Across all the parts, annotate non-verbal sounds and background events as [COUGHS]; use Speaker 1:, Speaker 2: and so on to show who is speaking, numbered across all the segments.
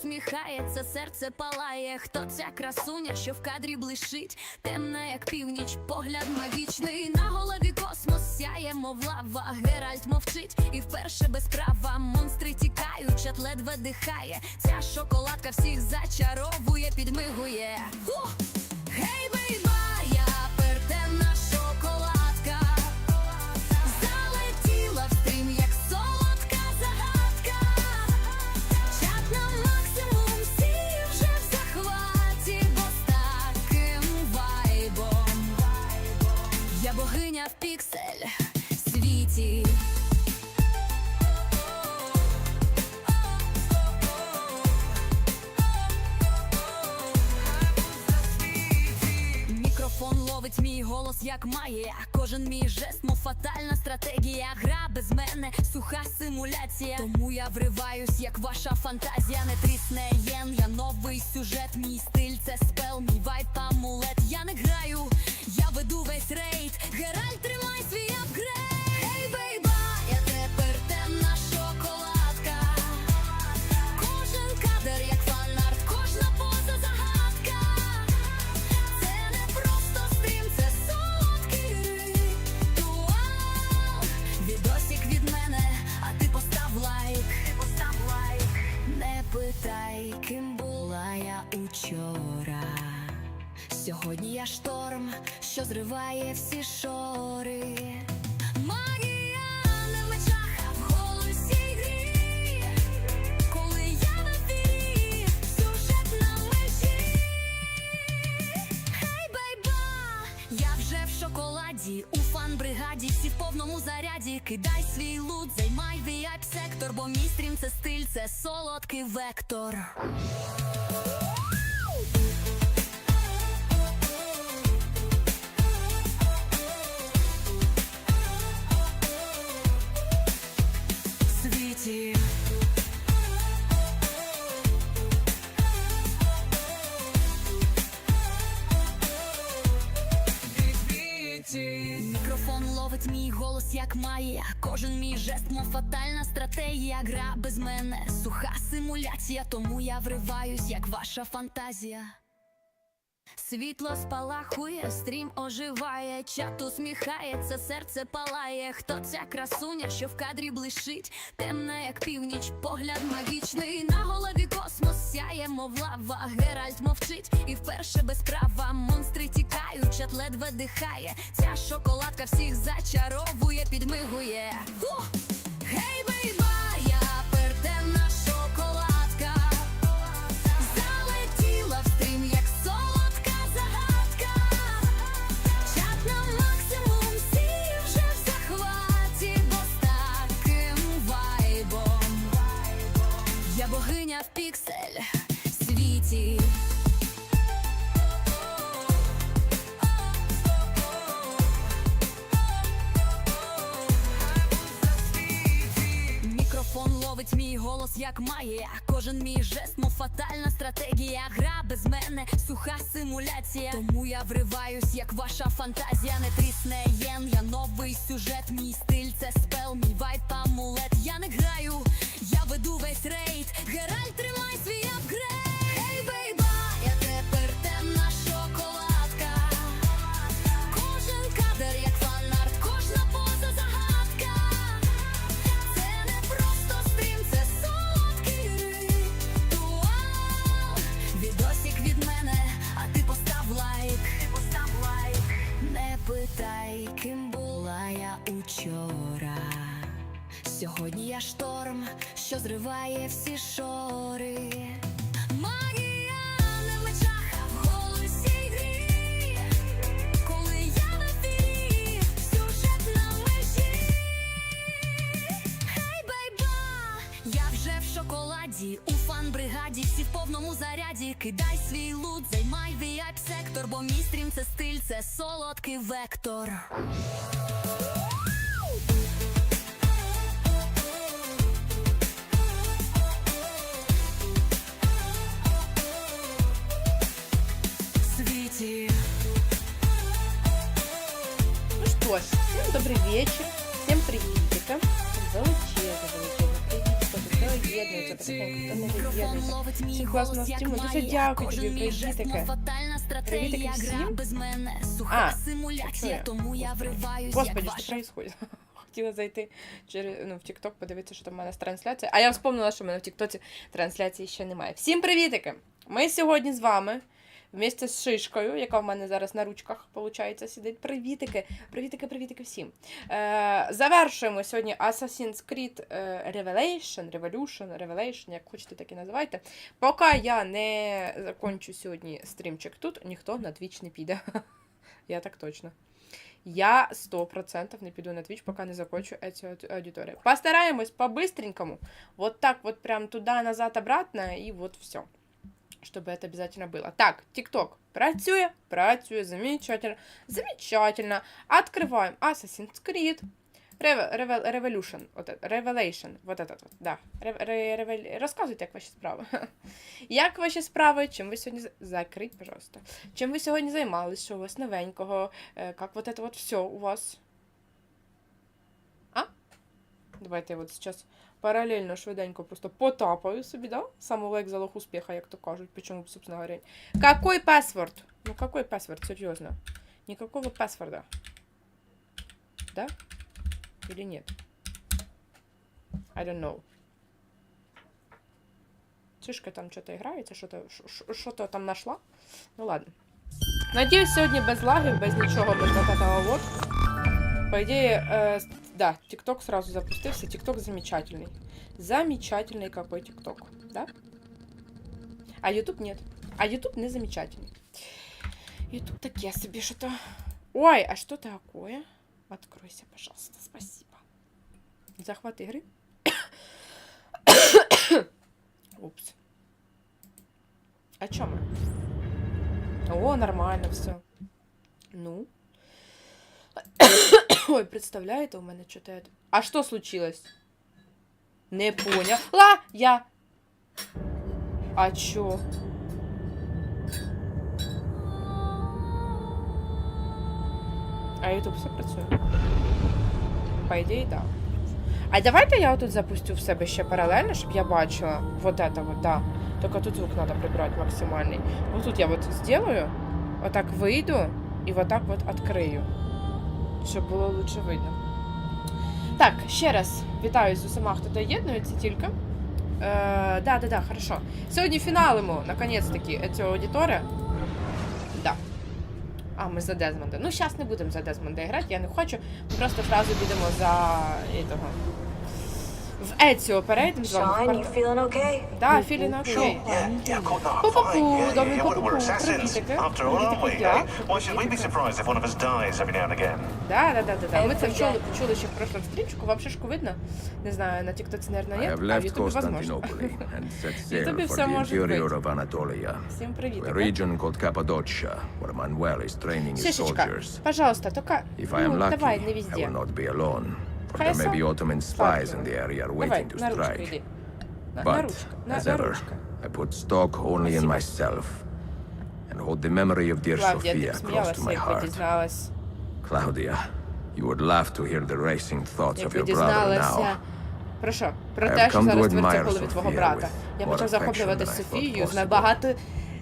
Speaker 1: усміхається, серце палає. Хто ця красуня, що в кадрі блищить? Темна, як північ, погляд магічний. На голові космос сяє, мов лава. Геральт мовчить, і вперше без права. Монстри тікають, чат ледве дихає. Ця шоколадка всіх зачаровує, підмигує. Гей, бейба, стратегія. Гра без мене, суха симуляція. Тому я вриваюсь, як ваша фантазія не трісне єн. Я новий сюжет, мій стиль це спел, мій вайп амулет. Я не граю, я веду весь рейд. Геральт, я вже в шоколаді, у фан-бригаді, всі в повному заряді. Кидай свій лут, займай vip сектор, бо мій стрім це стиль, це солодкий вектор. Світі. Мікрофон ловить мій голос, як має. Кожен мій жест, мов фатальна стратегія. Гра без мене, суха симуляція. Тому я вриваюсь, як ваша фантазія. Світло спалахує, стрім оживає, чат усміхається, серце палає. Хто ця красуня, що в кадрі блищить? Темна, як північ, погляд магічний. На голові космос сяє, мов лава. Геральт мовчить, і вперше без права. Монстри тікають, чат ледве дихає. Ця шоколадка всіх зачаровує, підмигує. Як має. Кожен мій жест, мов фатальна стратегія. Гра без мене, суха симуляція. Тому я вриваюсь, як ваша фантазія не трісне єн. Я новий сюжет, мій стиль це спел, мій вайп амулет. Я не граю, я веду весь рейд. Геральт, тримай свій апгрейд. Гей, бейба, Сьогодні я шторм, що зриває всі шори. У фан-бригаді, всі в повному заряді. Кидай свій лут, займай vip сектор, бо мій стрім це стиль, це солодкий вектор. Світі.
Speaker 2: Ну что ж, всем добрый вечер, всем приветика. Всім класно
Speaker 1: голос.
Speaker 2: Дуже Господи, що происходит? Хотіла зайти через ну, в TikTok, подивитися, що там у мене з трансляції. А я вспомнила, що в мене в TikTok трансляції ще немає. Всім привітики! Ми сьогодні з вами. Вместе з шишкою, яка в мене зараз на ручках, виходить, сидить. Привітики, привітики, привітики всім. Е, завершуємо сьогодні Assassin's Creed е, Revelation, Revolution, Revelation, як хочете, так і називайте. Поки я не закончу сьогодні стрімчик тут, ніхто на Twitch не піде. [LAUGHS] Я так точно. Я 100% не піду на Twitch, поки не закончу цю аудиторію. Постараемся по-быстренькому. Вот так вот прям туда, назад, обратно, и вот все Чтобы это обязательно было. Так, ТикТок. Працює, працює, замечательно. Замечательно. Открываем Assassin's Creed. Reve- Reve- Revolution. Вот это, Revelation. Вот этот вот, да. Ре- ре- ревел- Розказуйте, як ваші справи. [LAUGHS] Як ваші справи? Чим ви сьогодні... за- Закрить, пожалуйста. Чим ви сьогодні займались? Що у вас новенького? Е, Как вот это вот все у вас? А? Давайте я вот сейчас паралельно швиденько просто потапаю собі, да? Саме лайк залог успіха, як то кажуть. Почему, собственно говоря. Какой паспорт? Ну какой паспорт, серьезно? Никакого паспорта. Да? Или нет? I don't know. Чишка там что-то играется, что-то что-то там нашла. Ну ладно. Надеюсь, сегодня без лагів, без нічого, без вот этого вот. По идее, э, с- да, ТикТок сразу запустился. ТикТок замечательный. Замечательный какой ТикТок, да? А Ютуб нет. А Ютуб не замечательный. Ютуб таке себе что-то... Ой, а что такое? Откройся, пожалуйста, спасибо. Захват игры. [COUGHS] Упс. О чем? О, нормально все. Ну. [COUGHS] Ой, представляєте, у мене что-то это... А что случилось? Не поняла. Я. А чё? А YouTube все працює? По ідеї, так. Да. А давайте я отут запустю в себе ще паралельно, щоб я бачила вот это вот, да. Только тут звук надо прибрать максимальный. Вот тут я вот сделаю, вот так выйду и вот так вот открию, Щоб було лучше видно. Так, ще раз вітаю з усіма, хто доєднується тільки. Е, да, да, да, хорошо. Сьогодні фіналимо, наконець-таки, цю аудиторію. Да. А, ми за Дезмонда. Ну, зараз не будемо за Дезмонда грати, я не хочу. Ми просто одразу підемо за этого. В Еціо перейдемо з вами.
Speaker 3: Sean, you feeling okay?
Speaker 2: Да, feeling
Speaker 4: Sure. Yeah, yeah, cool. No,
Speaker 2: Пу-пу-пу,
Speaker 4: fine. Yeah,
Speaker 2: добрий пу-пу-пу. Привітики.
Speaker 4: after all, aren't we?
Speaker 2: Привітики, я.
Speaker 4: eh? Why should we be
Speaker 2: Привітики.
Speaker 4: surprised if one of us dies every now and again?
Speaker 2: Да, да, да, да, да. Ми це вчули, почули ще в прошлом стрімчику. Вам шишку видно? Не знаю, на тіктоці, наверное,
Speaker 5: have
Speaker 2: а в Ютубі возможно.
Speaker 5: Sail
Speaker 2: Ютубі все може бути. Всім привітики.
Speaker 5: region called Cappadocia, where Manuel is training his
Speaker 2: Шишечка,
Speaker 5: soldiers.
Speaker 2: пожалуйста, только
Speaker 5: If I am
Speaker 2: ну, давай, не везде.
Speaker 5: will not be alone, for there
Speaker 2: Хорошо.
Speaker 5: may be Ottoman spies in the area
Speaker 2: Давай,
Speaker 5: waiting to
Speaker 2: на ручку
Speaker 5: strike.
Speaker 2: йди. На, на
Speaker 5: But,
Speaker 2: ручку, на,
Speaker 5: as
Speaker 2: на
Speaker 5: ever,
Speaker 2: ручку.
Speaker 5: I put stock only in
Speaker 2: Спасибо.
Speaker 5: myself and hold the memory of dear
Speaker 2: Клавдія, ти
Speaker 5: Sophia
Speaker 2: б
Speaker 5: close to
Speaker 2: сміялася,
Speaker 5: my
Speaker 2: якби
Speaker 5: heart.
Speaker 2: дізналась.
Speaker 5: Claudia, you would laugh to hear the racing thoughts of
Speaker 2: Якби
Speaker 5: your brother
Speaker 2: дізналася.
Speaker 5: now.
Speaker 2: Про що? Про
Speaker 5: I
Speaker 2: те,
Speaker 5: have
Speaker 2: що
Speaker 5: come to
Speaker 2: зараз твориться в
Speaker 5: admire
Speaker 2: голові твого
Speaker 5: Sophia
Speaker 2: брата.
Speaker 5: with
Speaker 2: Я
Speaker 5: more
Speaker 2: почав
Speaker 5: affection
Speaker 2: захоплюватися
Speaker 5: than I thought
Speaker 2: Софією з
Speaker 5: possible.
Speaker 2: набагато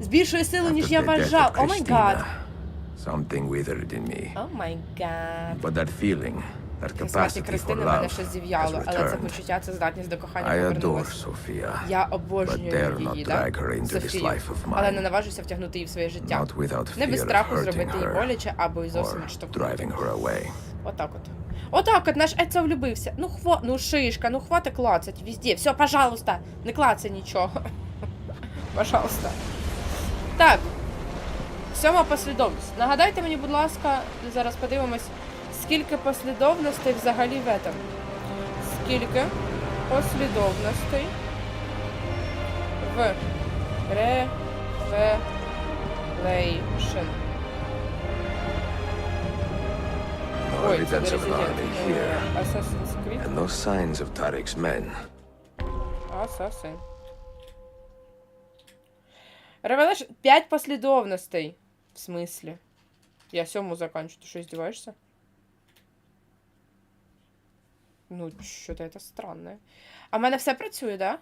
Speaker 2: з більшою силою, ніж
Speaker 5: After
Speaker 2: я
Speaker 5: the death of
Speaker 2: вважав. О май гад.
Speaker 5: Christina, something withered in me.
Speaker 2: О май гад.
Speaker 5: But that feeling, for
Speaker 2: Кристини мене щось зів'яло, але це почуття, це здатність до кохання повернулося. Я обожнюю її,
Speaker 5: this
Speaker 2: Софію, але не наважуся втягнути її в своє життя. Не без страху зробити їй боляче або й зовсім відштовхнути. Отак от. Отак от наш Ецо влюбився. Ну хво, ну шишка, ну хватить клацать везде. Все, пожалуйста, не клацай нічого. [LAUGHS] Пожалуйста. Так. Сьома послідовність. Нагадайте мені, будь ласка, зараз подивимось, скільки послідовностей взагалі в этом. Скільки послідовностей в Revelation.
Speaker 5: No
Speaker 2: Ой, це
Speaker 5: evidence of an
Speaker 2: Resident
Speaker 5: army here,
Speaker 2: Assassin's Creed.
Speaker 5: and no signs of Tariq's men.
Speaker 2: Асасин. Revelation... Пять последовностей. В смысле? Я сему заканчиваю. Ты что, издеваешься? Ну, что-то это странное. А в мене все працює, да?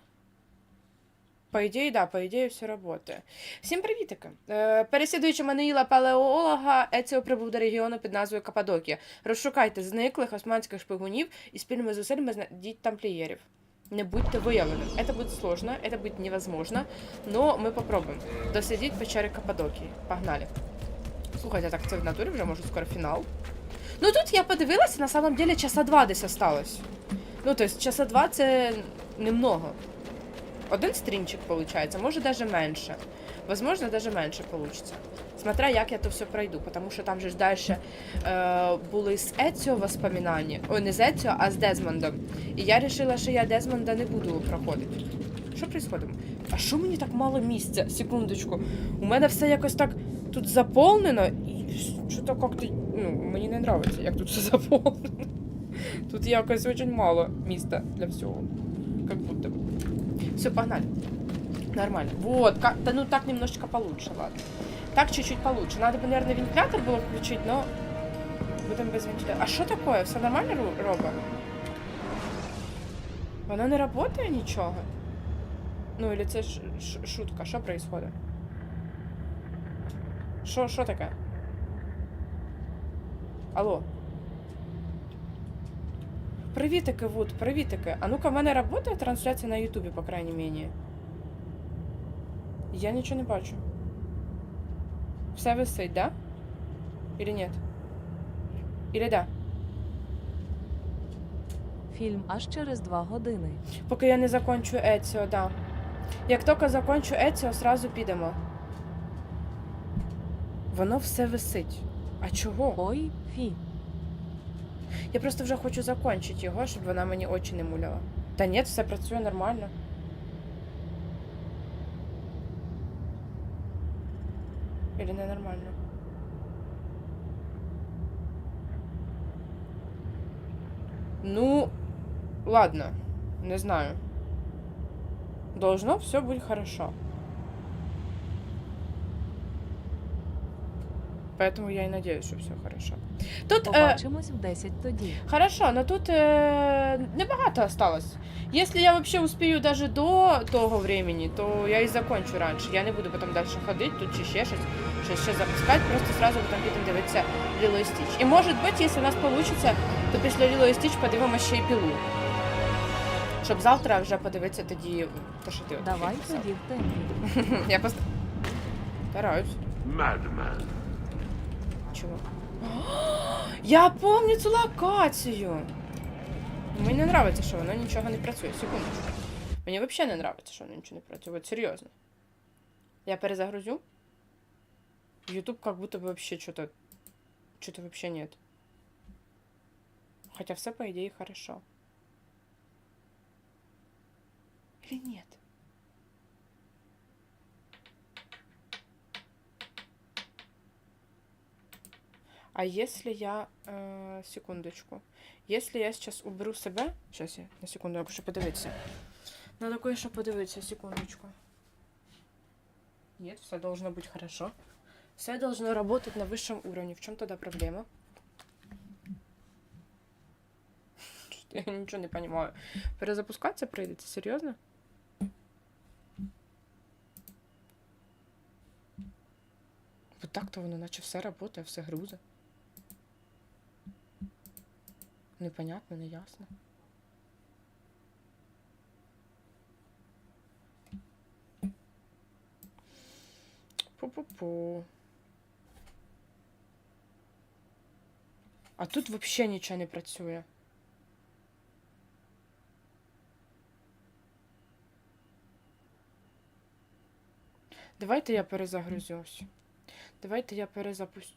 Speaker 2: По ідеї, да, по ідеї, все працює. Всім привітики! Е, переслідуючи Манаїла палеолога, Еціо прибув до регіону під назвою Каппадокія. Розшукайте зниклих османських шпигунів і спільними зусиллями знайдіть тамплієрів. Не будьте виявленим. Это будет сложно, это будет невозможно, но мы попробуем. Дослідіть печери Каппадокії. Погнали. Слухайте, так це в натурі вже може скоро фінал. Ну тут я подивилася, на самом деле часа два десь осталось. Ну, то есть часа два це немного. Один стрімчик получается, може даже менше. Возможно, даже менше получится. Смотря як я то все пройду, потому що там же ж дальше е, були з Еціо воспоминання. Ой, не з Еціо, а з Дезмондом. І я вирішила, що я Дезмонда не буду проходити. Що происходит? А що мені так мало місця? Секундочку. У мене все якось так тут заповнено, і що то як то ну, мені не подобається, як тут [LAUGHS] все заповнено. Тут якось дуже мало місця для всього. Как будто бы. Все, погнали. Нормально. Вот, как, да ну так немножечко получше, ладно. Так чуть-чуть получше. Надо бы, наверное, вентилятор было включить, но будем без вентилятора. А что такое? Все нормально, Ру- Роба? Воно не работає нічого? Ну, или це ш- ш- шутка? Що происходит? Що, що таке? Алло. Привітики, Вуд, привітики. А ну-ка, в мене работає трансляція на Ютубі, по крайней мере. Я нічого не бачу. Все висить, да? Или нет? Или да?
Speaker 3: Фільм аж через два години.
Speaker 2: Поки я не закончу Еціо, да. Як тільки закончу Еціо, сразу підемо. Воно все висить. А чого?
Speaker 3: Ой, фі.
Speaker 2: Я просто вже хочу закончити його, щоб вона мені очі не муляла. Та ні, все працює нормально. Или не нормально? Ну, ладно, не знаю. Должно все быть хорошо. Поэтому я и надеюсь, что все хорошо. Тут э,
Speaker 3: Побачимось в 10 тоді.
Speaker 2: Хорошо, но тут э, небагато осталось. Если я вообще успею даже до того времени, то я и закончу раньше. Я не буду потом дальше ходить, тут чи ще щось, щось ще запускати, просто сразу потім підемо дивитися Ліло і Стіч. І може бути, якщо у нас вийде, то після Ліло і Стіч подивимося ще й пілу. Щоб завтра вже подивитися тоді, те, що ти от
Speaker 3: Давай
Speaker 2: написав.
Speaker 3: тоді в темпі. [LAUGHS]
Speaker 2: Я просто стараюсь.
Speaker 5: Madman.
Speaker 2: Чего? Я помню цю локацію. Мені не нравиться, що воно нічого не працює. Секундочку. Мені взагалі не нравиться, що воно нічого не працює. От серйозно. Я перезагрузю. YouTube как будто бы вообще что-то... Что-то вообще нет. Хотя все, по идее, хорошо. Или нет? А если я... Э, секундочку. Если я сейчас уберу себе... Сейчас я на секунду я хочу подивитися. Надо кое-что подивитися, секундочку. Нет, все должно быть хорошо. Все должно работать на высшем уровне. В чем тогда проблема? Что-то Я ничего не понимаю. Перезапускаться прийдеться? Серьезно? Вот так-то воно, наче все работає, все грузе. Непонятно, неясно. Пу-пу-пу. А тут вообще нічого не працює. Давайте я перезагрузюсь. Давайте я перезапустю.